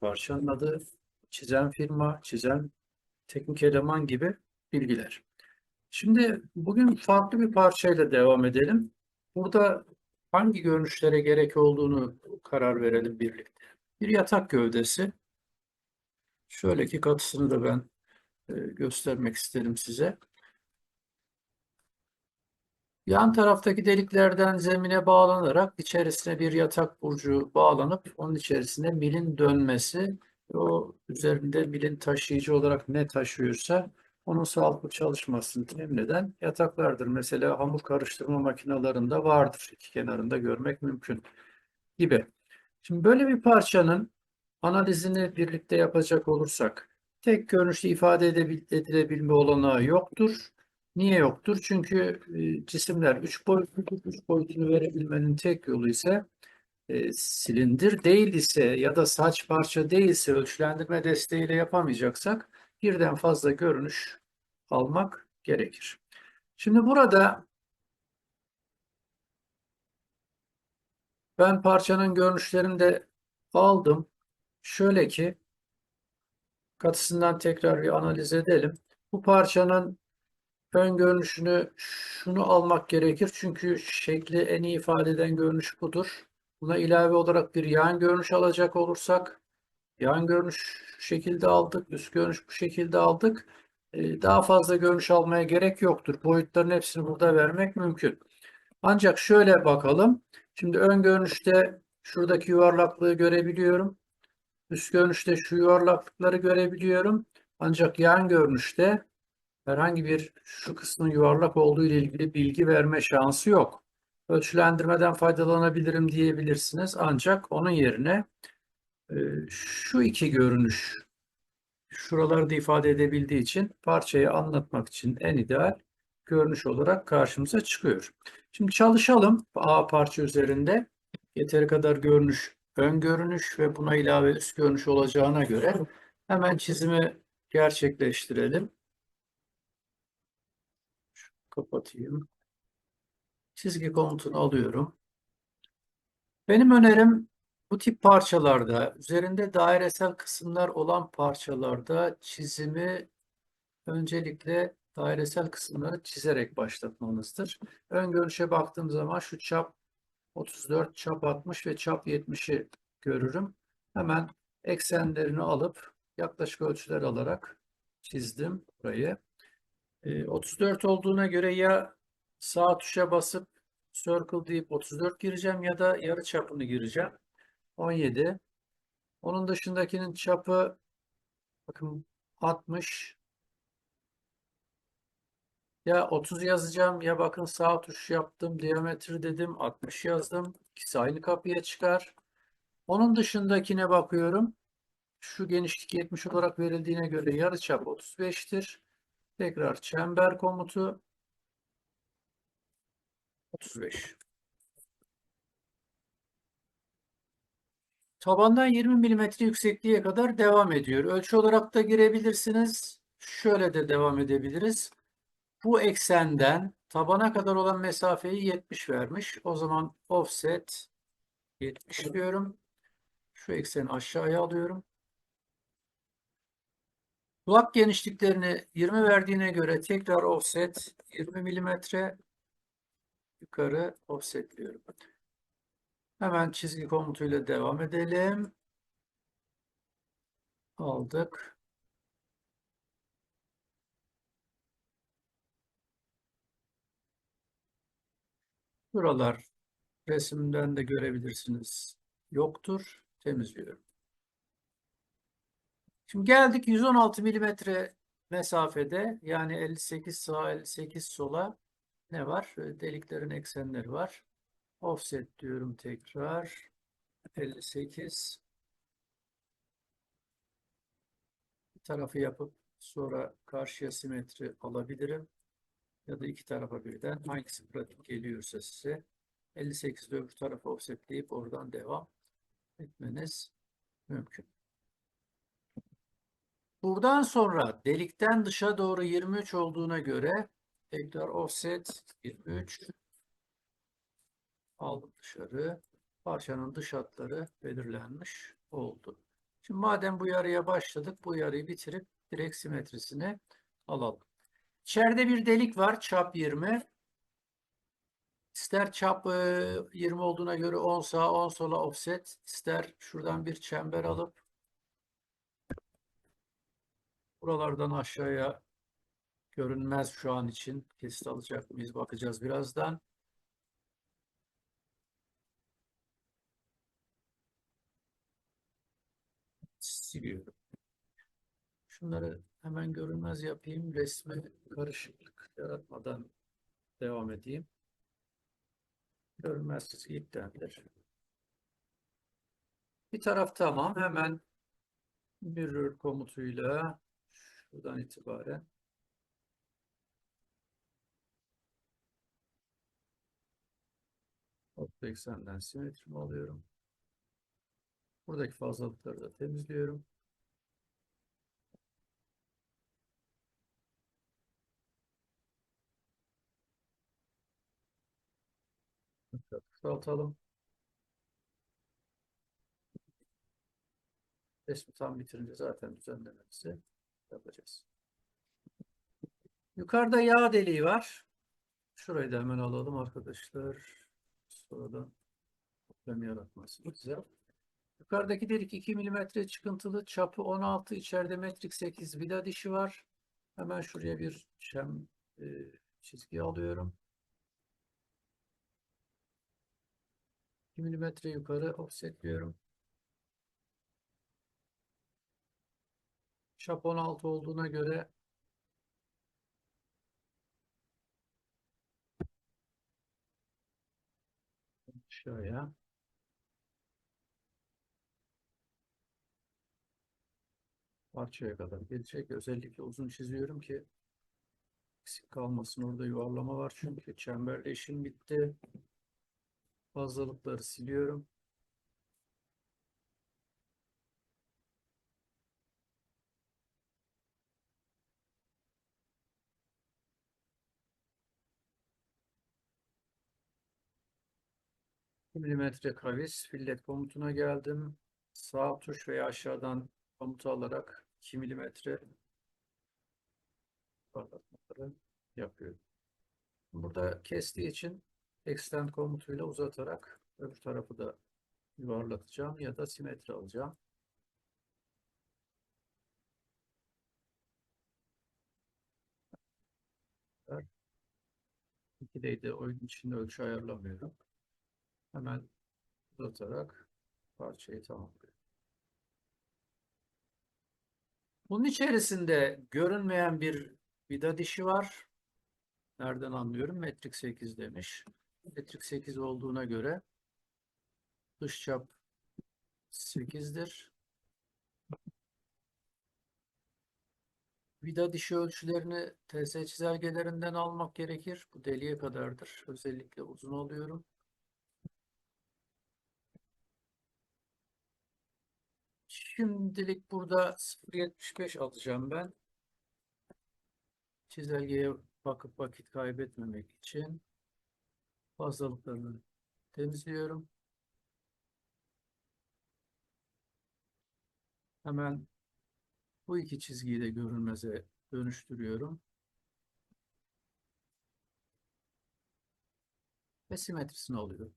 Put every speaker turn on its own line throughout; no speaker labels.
parçanın adı, çizen firma, çizen teknik eleman gibi bilgiler. Şimdi bugün farklı bir parçayla devam edelim. Burada hangi görünüşlere gerek olduğunu karar verelim birlikte. Bir yatak gövdesi. Şöyle ki katısını da ben e, göstermek isterim size. Yan taraftaki deliklerden zemine bağlanarak içerisine bir yatak burcu bağlanıp onun içerisine milin dönmesi o üzerinde milin taşıyıcı olarak ne taşıyorsa onun sağlıklı çalışmasını temin eden yataklardır. Mesela hamur karıştırma makinelerinde vardır. İki kenarında görmek mümkün gibi. Şimdi böyle bir parçanın analizini birlikte yapacak olursak tek görünüşte ifade edilebilme olanağı yoktur. Niye yoktur? Çünkü e, cisimler üç boyutludur. Üç boyutunu verebilmenin tek yolu ise e, silindir değil ise ya da saç parça değilse ölçülendirme desteğiyle yapamayacaksak birden fazla görünüş almak gerekir. Şimdi burada ben parçanın görünüşlerini de aldım. Şöyle ki katısından tekrar bir analiz edelim. Bu parçanın ön görünüşünü şunu almak gerekir. Çünkü şekli en iyi ifade eden görünüş budur. Buna ilave olarak bir yan görünüş alacak olursak yan görünüş şu şekilde aldık. Üst görünüş bu şekilde aldık. Ee, Daha fazla görünüş almaya gerek yoktur. Boyutların hepsini burada vermek mümkün. Ancak şöyle bakalım. Şimdi ön görünüşte şuradaki yuvarlaklığı görebiliyorum. Üst görünüşte şu yuvarlaklıkları görebiliyorum. Ancak yan görünüşte herhangi bir şu kısmın yuvarlak olduğu ile ilgili bilgi verme şansı yok. Ölçülendirmeden faydalanabilirim diyebilirsiniz. Ancak onun yerine e, şu iki görünüş şuralarda ifade edebildiği için parçayı anlatmak için en ideal görünüş olarak karşımıza çıkıyor. Şimdi çalışalım A parça üzerinde. Yeteri kadar görünüş, ön görünüş ve buna ilave üst görünüş olacağına göre hemen çizimi gerçekleştirelim. Kapatayım. Çizgi komutunu alıyorum. Benim önerim bu tip parçalarda, üzerinde dairesel kısımlar olan parçalarda çizimi öncelikle dairesel kısımları çizerek başlatmanızdır. Ön görünüşe baktığım zaman şu çap 34, çap 60 ve çap 70'i görürüm. Hemen eksenlerini alıp yaklaşık ölçüler alarak çizdim burayı. Ee, 34 olduğuna göre ya sağ tuşa basıp circle deyip 34 gireceğim ya da yarı çapını gireceğim. 17. Onun dışındakinin çapı bakın 60. Ya 30 yazacağım ya bakın sağ tuş yaptım diametre dedim 60 yazdım. İkisi aynı kapıya çıkar. Onun dışındakine bakıyorum. Şu genişlik 70 olarak verildiğine göre yarıçap 35'tir. Tekrar çember komutu 35. Tabandan 20 milimetre yüksekliğe kadar devam ediyor. Ölçü olarak da girebilirsiniz. Şöyle de devam edebiliriz. Bu eksenden tabana kadar olan mesafeyi 70 vermiş. O zaman offset 70 diyorum. Şu ekseni aşağıya alıyorum. Kulak genişliklerini 20 verdiğine göre tekrar offset 20 milimetre yukarı offsetliyorum. Hemen çizgi komutuyla devam edelim. Aldık. Buralar resimden de görebilirsiniz. Yoktur. Temizliyorum. Şimdi geldik 116 milimetre mesafede yani 58 sağa 58 sola ne var? Deliklerin eksenleri var. Offset diyorum tekrar. 58. Bir tarafı yapıp sonra karşıya simetri alabilirim. Ya da iki tarafa birden hangisi pratik geliyorsa size 58'de öbür tarafa offsetleyip oradan devam etmeniz mümkün. Buradan sonra delikten dışa doğru 23 olduğuna göre tekrar offset 23 aldım dışarı. Parçanın dış hatları belirlenmiş oldu. Şimdi madem bu yarıya başladık, bu yarıyı bitirip direkt simetrisini alalım. İçeride bir delik var, çap 20. İster çap e, 20 olduğuna göre 10 sağa 10 sola offset, ister şuradan bir çember alıp buralardan aşağıya görünmez şu an için. Kesit alacak mıyız bakacağız birazdan. Siliyorum. Şunları hemen görünmez yapayım. Resme karışıklık yaratmadan devam edeyim. Görünmez çizgi. Bir taraf tamam. Hemen mirror komutuyla şuradan itibaren orta eksenden simetrimi alıyorum. Buradaki fazlalıkları da temizliyorum. Kısaltalım. Resmi tam bitirince zaten düzenlememizi yapacağız. Yukarıda yağ deliği var. Şurayı da hemen alalım arkadaşlar. Sonradan problem yaratması güzel. Yukarıdaki delik 2 mm çıkıntılı. Çapı 16. içeride metrik 8 vida dişi var. Hemen şuraya bir şem e, çizgi alıyorum. 2 mm yukarı offsetliyorum. Çap 16 olduğuna göre aşağıya parçaya kadar gelecek. Özellikle uzun çiziyorum ki eksik kalmasın. Orada yuvarlama var çünkü çemberle işim bitti. Fazlalıkları siliyorum. Milimetre kavis fillet komutuna geldim. Sağ tuş veya aşağıdan komutu alarak 2 milimetre parlatmaları yapıyorum. Burada kestiği için extend komutuyla uzatarak öbür tarafı da yuvarlatacağım ya da simetri alacağım. İkideydi oyun içinde ölçü ayarlamıyorum. Hemen uzatarak parçayı tamamlıyorum. Bunun içerisinde görünmeyen bir vida dişi var. Nereden anlıyorum? Metrik 8 demiş. Metrik 8 olduğuna göre dış çap 8'dir. Vida dişi ölçülerini TS çizelgelerinden almak gerekir. Bu deliğe kadardır. Özellikle uzun alıyorum. Şimdilik burada 0.75 alacağım ben. Çizelgeye bakıp vakit kaybetmemek için fazlalıklarını temizliyorum. Hemen bu iki çizgiyi de görünmeze dönüştürüyorum. Ve simetrisini alıyorum.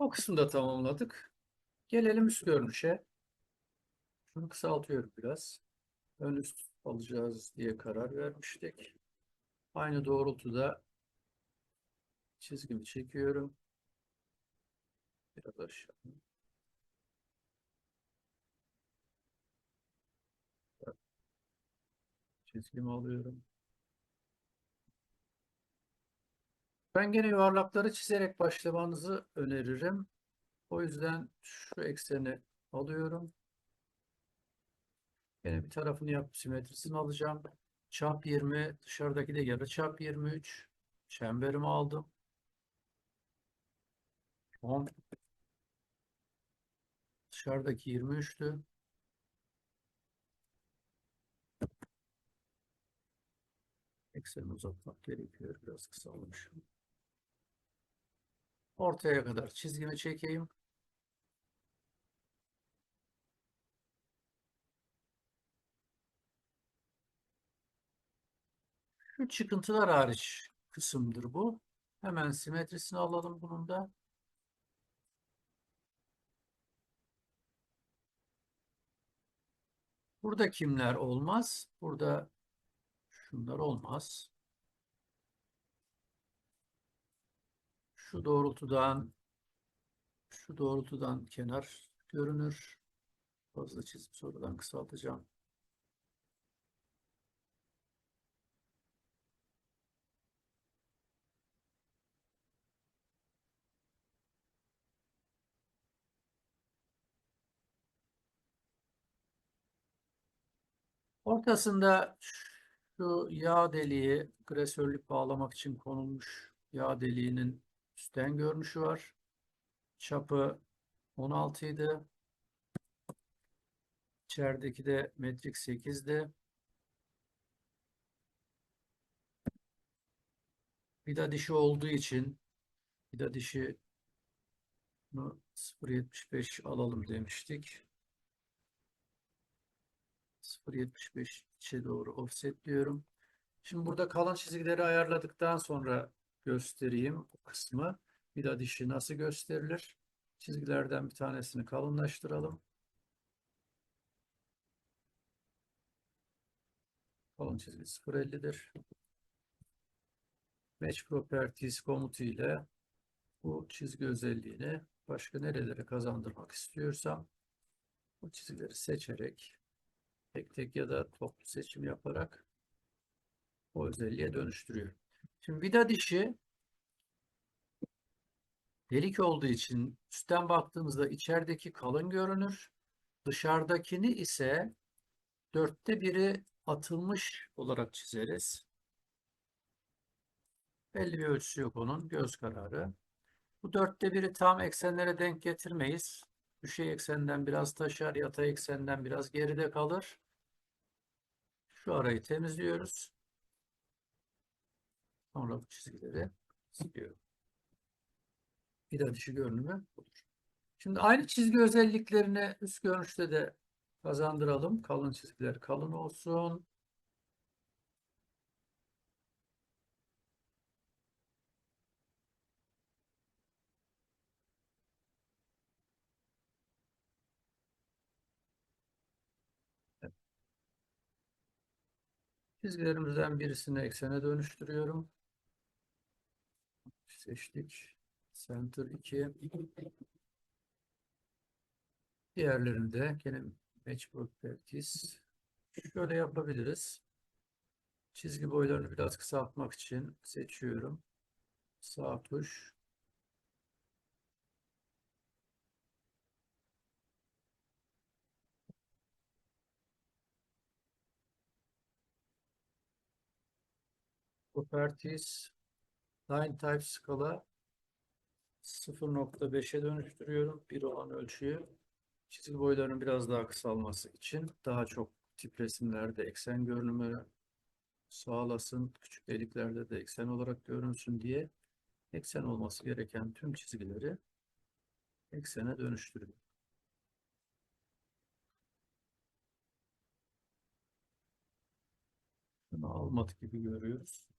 O kısmı da tamamladık. Gelelim üst görünüşe. Şunu kısaltıyorum biraz. Ön üst alacağız diye karar vermiştik. Aynı doğrultuda çizgimi çekiyorum. Biraz aşağı. Çizgimi alıyorum. Ben gene yuvarlakları çizerek başlamanızı öneririm. O yüzden şu ekseni alıyorum. Yine bir tarafını yapıp simetrisini alacağım. Çap 20, dışarıdaki de yarı çap 23. Çemberimi aldım. 10. Dışarıdaki 23'tü. Ekseni uzatmak gerekiyor. Biraz kısalmış. Ortaya kadar çizgimi çekeyim. Şu çıkıntılar hariç kısımdır bu. Hemen simetrisini alalım bunun da. Burada kimler olmaz? Burada şunlar olmaz. Şu doğrultudan şu doğrultudan kenar görünür. Fazla çizip sonradan kısaltacağım. Ortasında şu yağ deliği gresörlük bağlamak için konulmuş yağ deliğinin üstten görünüşü var. Çapı 16 idi. İçerideki de metrik 8'di. Vida dişi olduğu için vida dişi 0.75 alalım demiştik. 0.75 içe doğru offsetliyorum. Şimdi burada kalan çizgileri ayarladıktan sonra göstereyim bu kısmı. Vida dişi nasıl gösterilir? Çizgilerden bir tanesini kalınlaştıralım. Kalın çizgi 0.50'dir. Match Properties komutu ile bu çizgi özelliğini başka nerelere kazandırmak istiyorsam bu çizgileri seçerek tek tek ya da toplu seçim yaparak o özelliğe dönüştürüyor. Şimdi vida dişi delik olduğu için üstten baktığımızda içerideki kalın görünür. Dışarıdakini ise dörtte biri atılmış olarak çizeriz. Belli bir ölçüsü yok onun. Göz kararı. Bu dörtte biri tam eksenlere denk getirmeyiz. Düşey eksenden biraz taşar, yatay eksenden biraz geride kalır. Şu arayı temizliyoruz. Sonra bu çizgileri siliyorum. Vida dışı görünümü budur. Şimdi aynı çizgi özelliklerini üst görünüşte de kazandıralım. Kalın çizgiler kalın olsun. Çizgilerimizden birisini eksene dönüştürüyorum. Seçtik. Center 2. Diğerlerini de gene Match Properties. Şöyle yapabiliriz. Çizgi boylarını biraz kısaltmak için seçiyorum. Sağ tuş. Properties Line Type skala 0.5'e dönüştürüyorum. 1 olan ölçüyü. Çizgi boylarının biraz daha kısalması için daha çok tip resimlerde eksen görünümü sağlasın. Küçük deliklerde de eksen olarak görünsün diye eksen olması gereken tüm çizgileri eksene dönüştürüyorum. Bunu almadık gibi görüyoruz.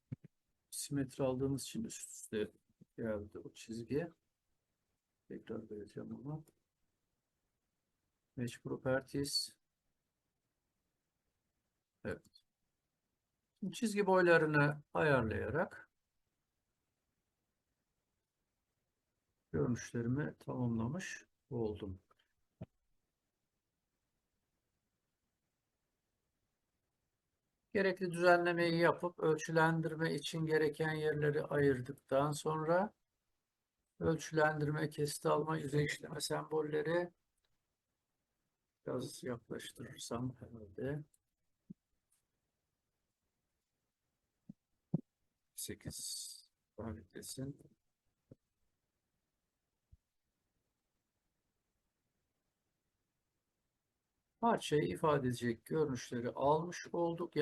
Simetri aldığımız için üst üste geldi o çizgiye. Tekrar belirteceğim ama. Match Properties. Evet. Şimdi çizgi boylarını ayarlayarak görünüşlerimi tamamlamış oldum. Gerekli düzenlemeyi yapıp ölçülendirme için gereken yerleri ayırdıktan sonra ölçülendirme, kesit alma, yüzey işleme sembolleri biraz yaklaştırırsam herhalde 8 desin. Parçayı ifade edecek görünüşleri almış olduk.